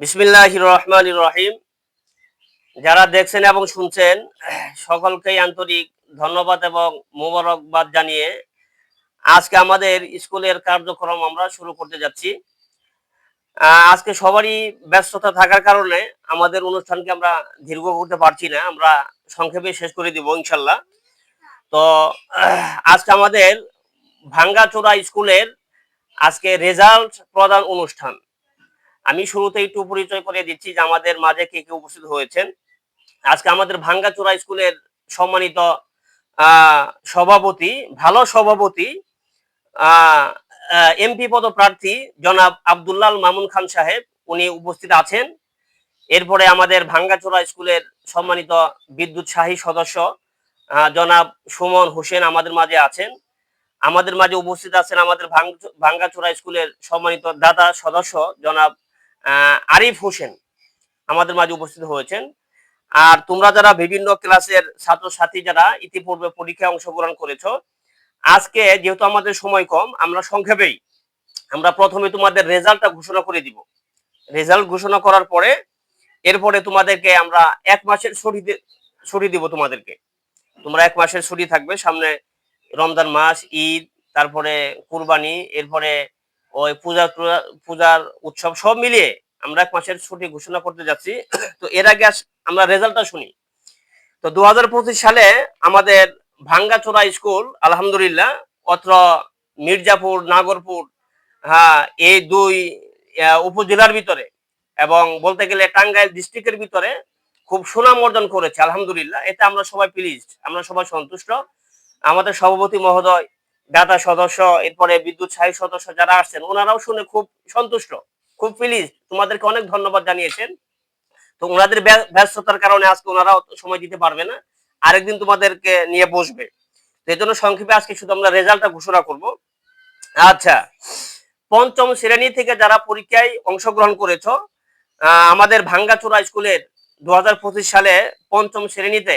বিসমিল্লাহ রহমান রহিম যারা দেখছেন এবং শুনছেন, সকলকেই আন্তরিক ধন্যবাদ এবং মোবারকবাদ জানিয়ে আজকে আমাদের স্কুলের কার্যক্রম আমরা শুরু করতে যাচ্ছি। আজকে সবারই ব্যস্ততা থাকার কারণে আমাদের অনুষ্ঠানকে আমরা দীর্ঘ করতে পারছি না, আমরা সংক্ষেপে শেষ করে দিব ইনশাল্লাহ। তো আজকে আমাদের ভাঙ্গাচোরা স্কুলের আজকে রেজাল্ট প্রদান অনুষ্ঠান। আমি শুরুতে একটু পরিচয় করে দিচ্ছি যে আমাদের মাঝে কে কে উপস্থিত হয়েছেন। আজকে আমাদের ভাঙ্গাচোরা স্কুলের সম্মানিত সভাপতি, ভালো সভাপতি এমপি পদপ্রার্থী জনাব আব্দুল্লাল মামুন খান সাহেব, উনি উপস্থিত আছেন। এরপরে আমাদের ভাঙ্গাচোরা স্কুলের সম্মানিত বিদ্যুৎ শাহী সদস্য জনাব সুমন হোসেন আমাদের মাঝে আছেন। আমাদের মাঝে উপস্থিত আছেন আমাদের ভাঙ্গ- ভাঙ্গাচোরা স্কুলের সম্মানিত দাদা সদস্য জনাব আরিফ হোসেন আমাদের মাঝে উপস্থিত হয়েছেন। আর তোমরা যারা বিভিন্ন ক্লাসের ছাত্রছাত্রী যারা ইতিপূর্বে পরীক্ষায় অংশগ্রহণ করেছ, আজকে যেহেতু আমাদের সময় কম, আমরা সংক্ষেপেই আমরা প্রথমে তোমাদের রেজাল্টটা ঘোষণা করে দিব। রেজাল্ট ঘোষণা করার পরে এরপরে তোমাদেরকে আমরা এক মাসের ছুটি ছুটি দিব তোমাদেরকে। তোমরা এক মাসের ছুটি থাকবে, সামনে রমজান মাস, ঈদ, তারপরে কুরবানি, এরপরে ওই পূজা পূজার উৎসব সব মিলিয়ে আমরা এক মাসের ছুটি ঘোষণা করতে যাচ্ছি। তো এর আগে আমরা রেজাল্টটা শুনি। তো দুহাজার পঁচিশ সালে আমাদের ভাঙ্গাচোরা স্কুল, আলহামদুলিল্লাহ, অত্র মির্জাপুর, নাগরপুর হ্যাঁ এই দুই উপজেলার ভিতরে এবং বলতে গেলে টাঙ্গাইল ডিস্ট্রিক্টের ভিতরে খুব সুনাম অর্জন করেছে, আলহামদুলিল্লাহ। এতে আমরা সবাই প্লিজ আমরা সবাই সন্তুষ্ট। আমাদের সভাপতি মহোদয় দাতা সদস্য, এরপরে বিদ্যুৎ সাহী সদস্য যারা আসছেন, ওনারাও শুনে খুব সন্তুষ্ট, খুব প্লিজ তোমাদেরকে অনেক ধন্যবাদ জানিয়েছেন। তো ওনাদের ব্যস্ততার কারণে আজকে ওনারা সময় দিতে পারবে না। আরেকদিন তোমাদেরকে নিয়ে বসবে। তো এই জন্য সংক্ষেপে আজকে শুধু আমরা রেজাল্টটা ঘোষণা করব। আচ্ছা পঞ্চম শ্রেণি থেকে যারা পরীক্ষায় অংশগ্রহণ করেছ আমাদের ভাঙ্গাচোরা স্কুলের দু হাজার পঁচিশ সালে পঞ্চম শ্রেণীতে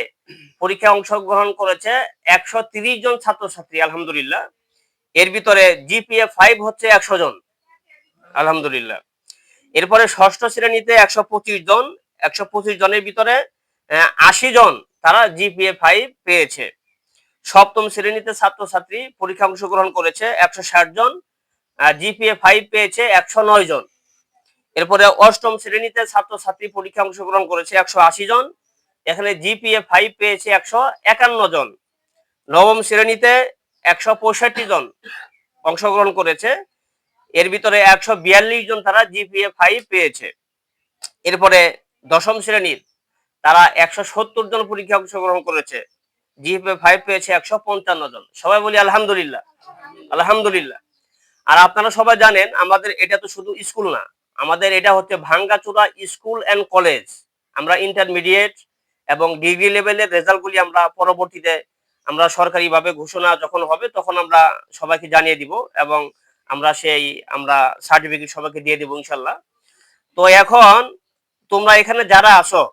পরীক্ষায় অংশগ্রহণ করেছে একশো জন ছাত্রছাত্রী, আলহামদুলিল্লাহ। এর ভিতরে জিপিএ ফাইভ হচ্ছে একশো জন, আলহামদুলিল্লাহ। এরপরে ষষ্ঠ শ্রেণীতে একশো পঁচিশ জন, একশো পঁচিশ জনের ভিতরে আশি জন তারা জিপিএ ফাইভ পেয়েছে। সপ্তম শ্রেণীতে ছাত্রছাত্রী পরীক্ষা অংশগ্রহণ করেছে একশো ষাট জন জিপিএ ফাইভ পেয়েছে একশো নয় জন। এরপরে অষ্টম শ্রেণীতে ছাত্রছাত্রী পরীক্ষা অংশগ্রহণ করেছে একশো আশি জন। এখানে জিপিএ ফাইভ পেয়েছে একশো একান্ন জন। নবম শ্রেণীতে একশো পঁয়ষট্টি জন অংশগ্রহণ করেছে। এর ভিতরে একশো বিয়াল্লিশ জন তারা জিপিএ ফাইভ পেয়েছে। এরপরে দশম শ্রেণির তারা একশো সত্তর জন পরীক্ষা অংশগ্রহণ করেছে। জিপিএ ফাইভ পেয়েছে একশো পঞ্চান্ন জন। সবাই বলি আলহামদুলিল্লাহ। আলহামদুলিল্লাহ। আর আপনারা সবাই জানেন, আমাদের এটা তো শুধু স্কুল না আমাদের এটা হচ্ছে ভাঙ্গাচোরা স্কুল অ্যান্ড কলেজ। আমরা ইন্টারমিডিয়েট এবং ডিগ্রি লেভেলের রেজাল্টগুলি আমরা পরবর্তীতে আমরা সরকারিভাবে ঘোষণা যখন হবে তখন আমরা সবাইকে জানিয়ে দিব এবং আমরা সেই আমরা সার্টিফিকেট সবাইকে দিয়ে দেবো ইনশাল্লাহ। তো এখন তোমরা এখানে যারা আসো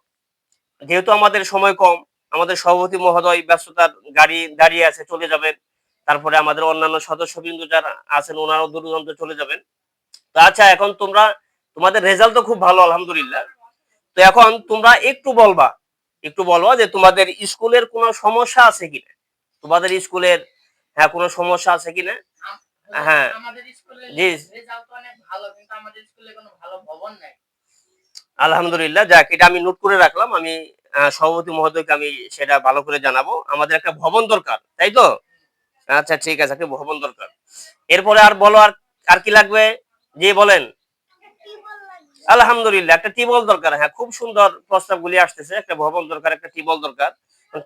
যেহেতু আমাদের সময় কম, আমাদের সভাপতি মহোদয় ব্যস্ততার গাড়ি দাঁড়িয়ে আছে, চলে যাবেন। তারপরে আমাদের অন্যান্য সদস্যবৃন্দ যারা আছেন, ওনারাও দূরদূরান্ত চলে যাবেন। তো আচ্ছা এখন তোমরা তোমাদের রেজাল্ট তো খুব ভালো আলহামদুলিল্লাহ। তো এখন তোমরা একটু বলবা একটু বলবা যে তোমাদের স্কুলের কোনো সমস্যা আছে কিনা? তোমাদের স্কুলের হ্যাঁ কোনো সমস্যা আছে কিনা? হ্যাঁ। জি। আলহামদুলিল্লাহ যাক এটা আমি নোট করে রাখলাম। আমি সভাপতি মহোদয়কে আমি সেটা ভালো করে জানাব। আমাদের একটা ভবন দরকার তাই তো? আচ্ছা ঠিক আছে একটা ভবন দরকার। এরপরে আর বলো আর আর কি লাগবে? যে বলেন। আলহামদুলিল্লাহ, একটা টিবল দরকার হ্যাঁ খুব সুন্দর প্রস্তাবগুলি আসতেছে, একটা ভবন দরকার, একটা টিবল দরকার।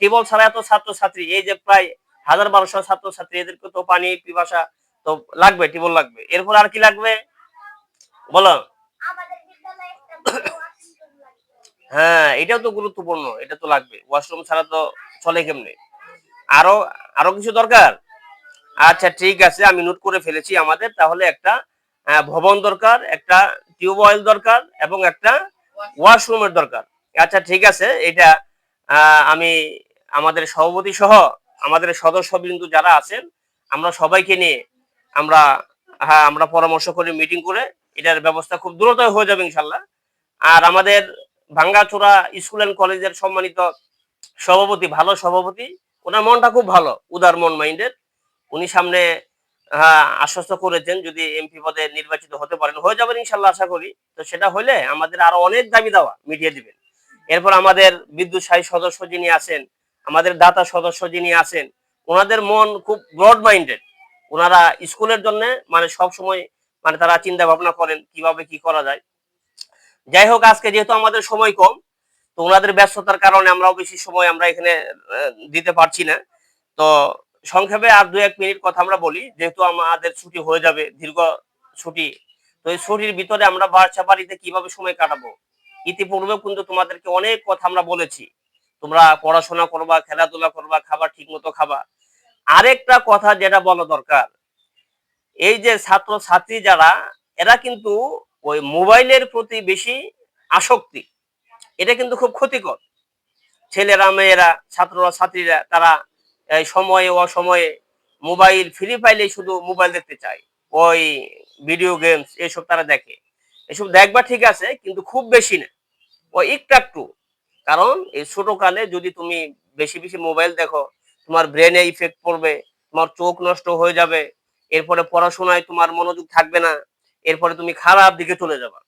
টিবল ছাড়া এত ছাত্রছাত্রী, এই যে প্রায় হাজার বারোশো ছাত্রছাত্রী, এদেরকে তো পানি, পিপাসা তো লাগবে, টিবল লাগবে। এরপর আর কি লাগবে? বলো। হ্যাঁ এটাও তো গুরুত্বপূর্ণ, এটা তো লাগবে। ওয়াশরুম ছাড়া তো চলে কেমনে? আরও আরও কিছু দরকার? আচ্ছা ঠিক আছে, আমি নোট করে ফেলেছি আমাদের। তাহলে একটা ভবন দরকার, একটা টিউবওয়েল দরকার এবং একটা ওয়াশরুমের দরকার। আচ্ছা ঠিক আছে, এটা আমি আমাদের সভাপতি সহ আমাদের সদস্যবৃন্দ যারা আছেন, আমরা সবাইকে নিয়ে আমরা হ্যাঁ আমরা পরামর্শ করে মিটিং করে এটার ব্যবস্থা খুব দ্রুত হয়ে যাবে ইনশাল্লাহ আর আমাদের ভাঙ্গাচোরা স্কুল অ্যান্ড কলেজের সম্মানিত সভাপতি, ভালো সভাপতি, ওনার মনটা খুব ভালো, উদার মন মাইন্ডের। উনি সামনে আশ্বস্ত করেছেন যদি এমপি পদে নির্বাচিত হতে পারেন। হয়ে যাবেন ইনশাল্লাহ আশা করি। তো সেটা হলে আমাদের আরও অনেক দাবি দেওয়া মিটিয়ে দিবেন। এরপর আমাদের বিদ্যুৎ সাহী সদস্য যিনি আছেন, আমাদের দাতা সদস্য যিনি আছেন, ওনাদের মন খুব ব্রড মাইন্ডেড ওনারা স্কুলের জন্য মানে সব সময় মানে তারা চিন্তা ভাবনা করেন কীভাবে কি করা যায়। যাই হোক, আজকে যেহেতু আমাদের সময় কম, তো ওনাদের ব্যস্ততার কারণে আমরাও বেশি সময় আমরা এখানে দিতে পারছি না। তো সংক্ষেপে আর দু এক মিনিট কথা আমরা বলি, যেহেতু আমাদের ছুটি হয়ে যাবে, দীর্ঘ ছুটি। তো এই ছুটির ভিতরে আমরা বাচ্চা বাড়িতে কীভাবে সময় কাটাবো? ইতিপূর্বে কিন্তু তোমাদেরকে অনেক কথা আমরা বলেছি। তোমরা পড়াশোনা করবা, খেলাধুলা করবা, খাবার ঠিক মতো খাবা। আরেকটা কথা যেটা বলা দরকার, এই যে ছাত্র ছাত্রী যারা, এরা কিন্তু ওই মোবাইলের প্রতি বেশি আসক্তি। এটা কিন্তু খুব ক্ষতিকর। ছেলেরা, মেয়েরা, ছাত্ররা, ছাত্রীরা, তারা সময়ে অসময়ে মোবাইল, ফ্রি পাইলেই শুধু মোবাইল দেখতে চায়। ওই ভিডিও গেমস এসব তারা দেখে। এসব দেখবা ঠিক আছে, কিন্তু খুব বেশি না। ওই একটু একটু। কারণ এই ছোটকালে যদি তুমি বেশি বেশি মোবাইল দেখো, তোমার ব্রেনে ইফেক্ট পড়বে, তোমার চোখ নষ্ট হয়ে যাবে, এরপরে পড়াশোনায় তোমার মনোযোগ থাকবে না, এরপরে তুমি খারাপ দিকে চলে যাবা।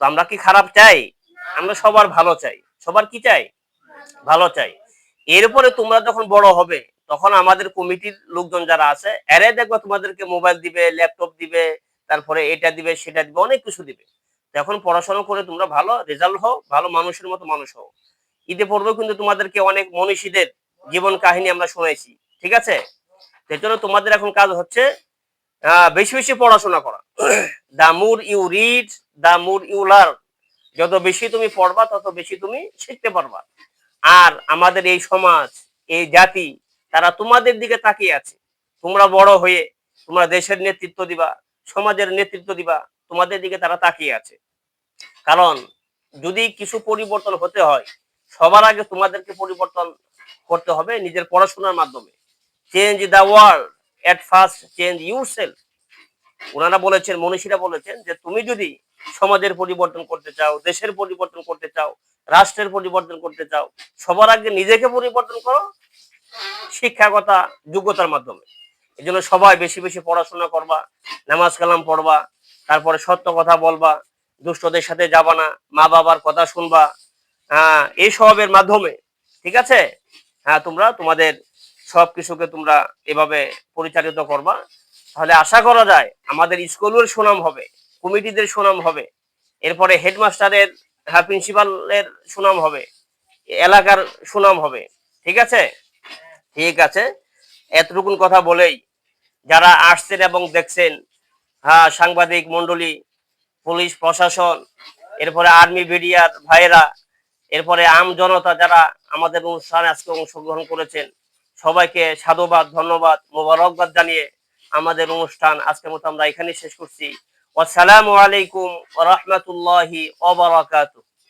তো আমরা কি খারাপ চাই? আমরা সবার ভালো চাই। সবার কি চাই? ভালো চাই। এরপরে তোমরা যখন বড় হবে তখন আমাদের কমিটির লোকজন যারা আছে, এরাই দেখবা তোমাদেরকে মোবাইল দিবে, ল্যাপটপ দিবে, তারপরে এটা দিবে, সেটা দিবে, অনেক কিছু দিবে। তখন পড়াশোনা করে তোমরা ভালো রেজাল্ট হও, ভালো মানুষের মতো মানুষ হও। ঈদে পড়বে কিন্তু তোমাদেরকে অনেক মনীষীদের জীবন কাহিনী আমরা শুনেছি ঠিক আছে? সেই জন্য তোমাদের এখন কাজ হচ্ছে বেশি বেশি পড়াশোনা করা। The more you read the more you learn যত বেশি তুমি পড়বা, তত বেশি তুমি শিখতে পারবা। আর আমাদের এই সমাজ, এই জাতি তারা তোমাদের দিকে তাকিয়ে আছে। তোমরা বড় হয়ে তোমরা দেশের নেতৃত্ব দিবা, সমাজের নেতৃত্ব দিবা, তোমাদের দিকে তারা তাকিয়ে আছে। কারণ যদি কিছু পরিবর্তন হতে হয়, সবার আগে তোমাদেরকে পরিবর্তন করতে হবে নিজের পড়াশোনার মাধ্যমে। Change the world at first change yourself ওনারা বলেছেন, মনীষীরা বলেছেন যে, তুমি যদি সমাজের পরিবর্তন করতে চাও, দেশের পরিবর্তন করতে চাও, রাষ্ট্রের পরিবর্তন করতে চাও, সবার আগে নিজেকে পরিবর্তন করো শিক্ষাগতা যোগ্যতার মাধ্যমে। এই জন্য সবাই বেশি বেশি পড়াশোনা করবা, নামাজ কালাম পড়বা, তারপরে সত্য কথা বলবা, দুষ্টদের সাথে যাবা না মা বাবার কথা শুনবা। হ্যাঁ এই সবের মাধ্যমে, ঠিক আছে? হ্যাঁ তোমরা তোমাদের সব কিছুকে তোমরা এভাবে পরিচালিত করবা। তাহলে আশা করা যায় আমাদের স্কুলের সুনাম হবে, কমিটিদের সুনাম হবে, এরপরে হেডমাস্টারের হ্যাঁ প্রিন্সিপালের সুনাম হবে, এলাকার সুনাম হবে, ঠিক আছে? ঠিক আছে? এতটুকুন কথা বলেই যারা আসছেন এবং দেখছেন হ্যাঁ সাংবাদিক মন্ডলী পুলিশ প্রশাসন, এরপরে আর্মি মিডিয়ার ভাইয়েরা, এরপরে আম জনতা যারা আমাদের অনুষ্ঠানে আজকে অংশগ্রহণ করেছেন, সবাইকে সাধুবাদ, ধন্যবাদ, মোবারকবাদ জানিয়ে আমাদের অনুষ্ঠান আজকের মতো আমরা এখানে শেষ করছি। আসসালামু আলাইকুম রাহমাতুল্লাহি ওয়া বারাকাতুহু।